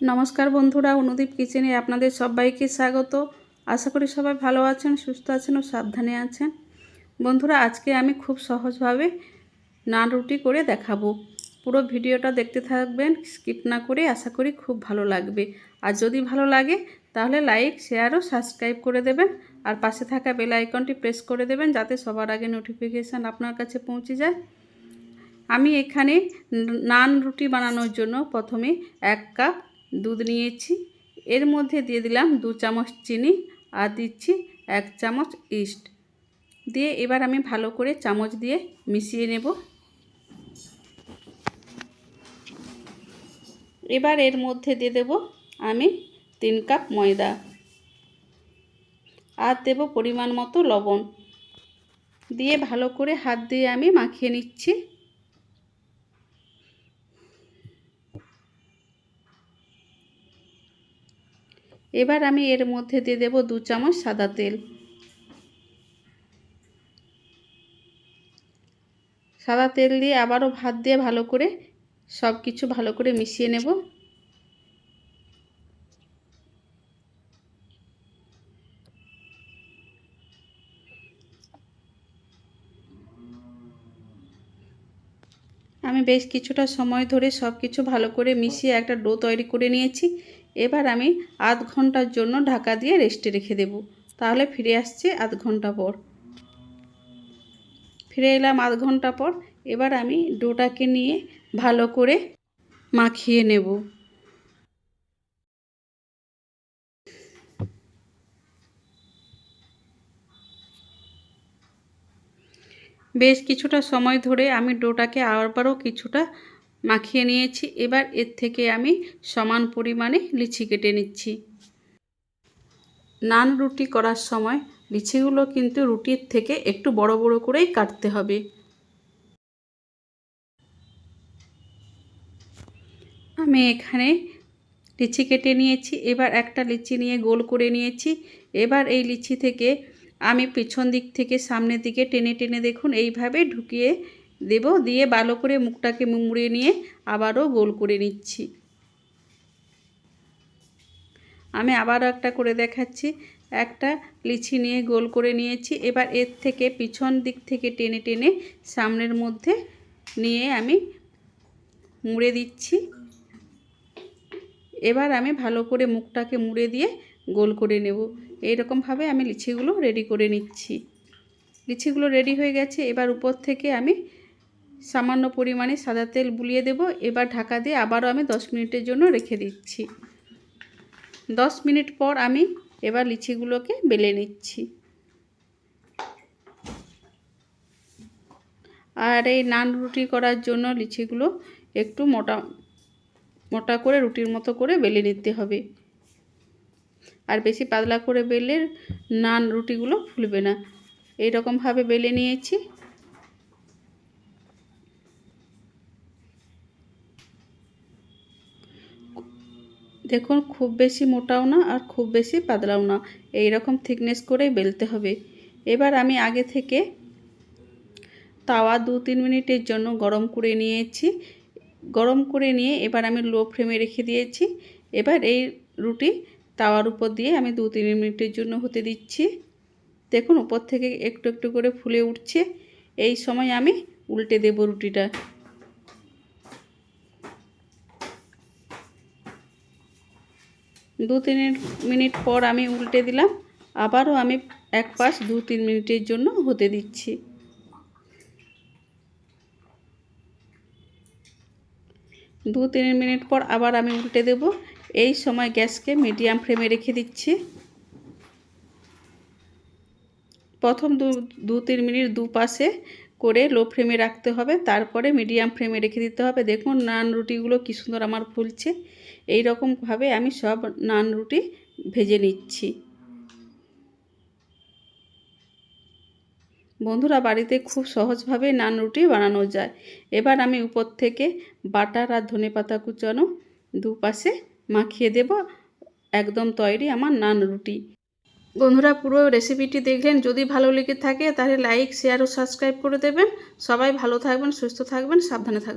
নমস্কার বন্ধুরা, অনুদীপ কিচেনে আপনাদের সবাইকে স্বাগত। আশা করি সবাই ভালো আছেন, সুস্থ আছেন ও সাবধানে আছেন। বন্ধুরা, আজকে আমি খুব সহজভাবে নান রুটি করে দেখাবো। পুরো ভিডিওটা দেখতে থাকবেন, স্কিপ না করে আশা করি খুব ভালো লাগবে। আর যদি ভালো লাগে, তাহলে লাইক, শেয়ার ও সাবস্ক্রাইব করে দেবেন। আর পাশে থাকা বেল আইকনটি প্রেস করে দেবেন যাতে সবার আগে নোটিফিকেশান আপনার কাছে পৌঁছে যায়। আমি এখানে নান রুটি বানানোর জন্য প্রথমে এক কাপ দুধ নিয়েছি। এর মধ্যে দিয়ে দিলাম দু চামচ চিনি আর দিচ্ছি এক চামচ ইস্ট। দিয়ে এবার আমি ভালো করে চামচ দিয়ে মিশিয়ে নেব। এবার এর মধ্যে দিয়ে দেব আমি তিন কাপ ময়দা আর দেব পরিমাণ মতো লবণ। দিয়ে ভালো করে হাত দিয়ে আমি মাখিয়ে নিচ্ছি। এবার আমি এর মধ্যে দিয়ে দেব দু চামচ সাদা তেল। সাদা তেল দিয়ে আবারও ভাত দিয়ে ভালো করে সব কিছু ভালো করে মিশিয়ে নেব। আমি বেশ কিছুটা সময় ধরে সব কিছু ভালো করে মিশিয়ে একটা ডো তৈরি করে নিয়েছি। এবার আমি আধ ঘণ্টার জন্য ঢাকা দিয়ে রেস্টে রেখে দেব। তাহলে ফিরে আসছে আধ ঘণ্টা পর। ফিরে এলাম আধ ঘণ্টা পর। এবার আমি ডোটাকে নিয়ে ভালো করে মাখিয়ে নেব। বেশ কিছুটা সময় ধরে আমি ডোটাকে আবারও কিছুটা মাখিয়ে নিয়েছি। এবার এর থেকে আমি সমান পরিমাণে লিচি কেটে নিচ্ছি। নান রুটি করার সময় লিচিগুলো কিন্তু রুটির থেকে একটু বড় বড় করেই কাটতে হবে। আমি এখানে লিচি কেটে নিয়েছি। এবার একটা লিচি নিয়ে গোল করে নিয়েছি। এবার এই লিচি থেকে আমি পিছন দিক থেকে সামনের দিকে টেনে টেনে দেখুন, এইভাবে ঢুকিয়ে দেব, দিয়ে ভালো করে মুখটাকে মুড়িয়ে নিয়ে আবারও গোল করে নিচ্ছি। আমি আবারও একটা করে দেখাচ্ছি। একটা লিচি নিয়ে গোল করে নিয়েছি। এবার এর থেকে পিছন দিক থেকে টেনে টেনে সামনের মধ্যে নিয়ে আমি মুড়ে দিচ্ছি। এবার আমি ভালো করে মুখটাকে মুড়ে দিয়ে গোল করে নেব। এইরকমভাবে আমি লিচিগুলো রেডি করে নিচ্ছি। লিচিগুলো রেডি হয়ে গেছে। এবার উপর থেকে আমি সামান্য পরিমাণে সাদা তেল বুলিয়ে দেব। এবার ঢাকা দিয়ে আবারও আমি দশ মিনিটের জন্য রেখে দিচ্ছি। দশ মিনিট পর আমি এবার লিচিগুলোকে বেলে নিচ্ছি। আর এই নান রুটি করার জন্য লিচিগুলো একটু মোটা মোটা করে রুটির মতো করে বেলে নিতে হবে। আর বেশি পাতলা করে বেলে নান রুটিগুলো ফুলবে না। এইরকমভাবে বেলে নিয়েছি। দেখুন, খুব বেশি মোটাও না আর খুব বেশি পাতলাও না। এই রকম থিকনেস করেই বেলতে হবে। এবার আমি আগে থেকে তাওয়া দু তিন মিনিটের জন্য গরম করে নিয়েছি। গরম করে নিয়ে এবার আমি লো ফ্লেমে রেখে দিয়েছি। এবার এই রুটি তাওয়ার উপর দিয়ে আমি দু তিন মিনিটের জন্য হতে দিচ্ছি। দেখুন, উপর থেকে একটু একটু করে ফুলে উঠছে। এই সময় আমি উল্টে দেব রুটিটা। দু তিন মিনিট পর আমি উল্টে দিলাম। আবারও আমি এক পাশ দু তিন মিনিটের জন্য হতে দিচ্ছি। দু তিন মিনিট পর আবার আমি উল্টে দেব। এই সময় গ্যাসকে মিডিয়াম ফ্লেমে রেখে দিচ্ছি। প্রথম দু দু তিন মিনিট দু পাশে করে লো ফ্লেমে রাখতে হবে, তারপরে মিডিয়াম ফ্লেমে রেখে দিতে হবে। দেখুন, নান রুটিগুলো কী সুন্দর আমার ফুলছে। এই রকমভাবে আমি সব নান রুটি ভেজে নিচ্ছি। বন্ধুরা, বাড়িতে খুব সহজভাবে নান রুটি বানানো যায়। এবার আমি উপর থেকে বাটার আর ধনে পাতা কুচানো দুপাশে মাখিয়ে দেব। একদম তৈরি আমার নান রুটি। বন্ধুরা পুরো রেসিপিটি দেখলেন। যদি ভালো লেগে থাকে তাহলে লাইক শেয়ার ও সাবস্ক্রাইব করে দেবেন। সবাই ভালো থাকবেন, সুস্থ থাকবেন, সাবধানে থাকবেন।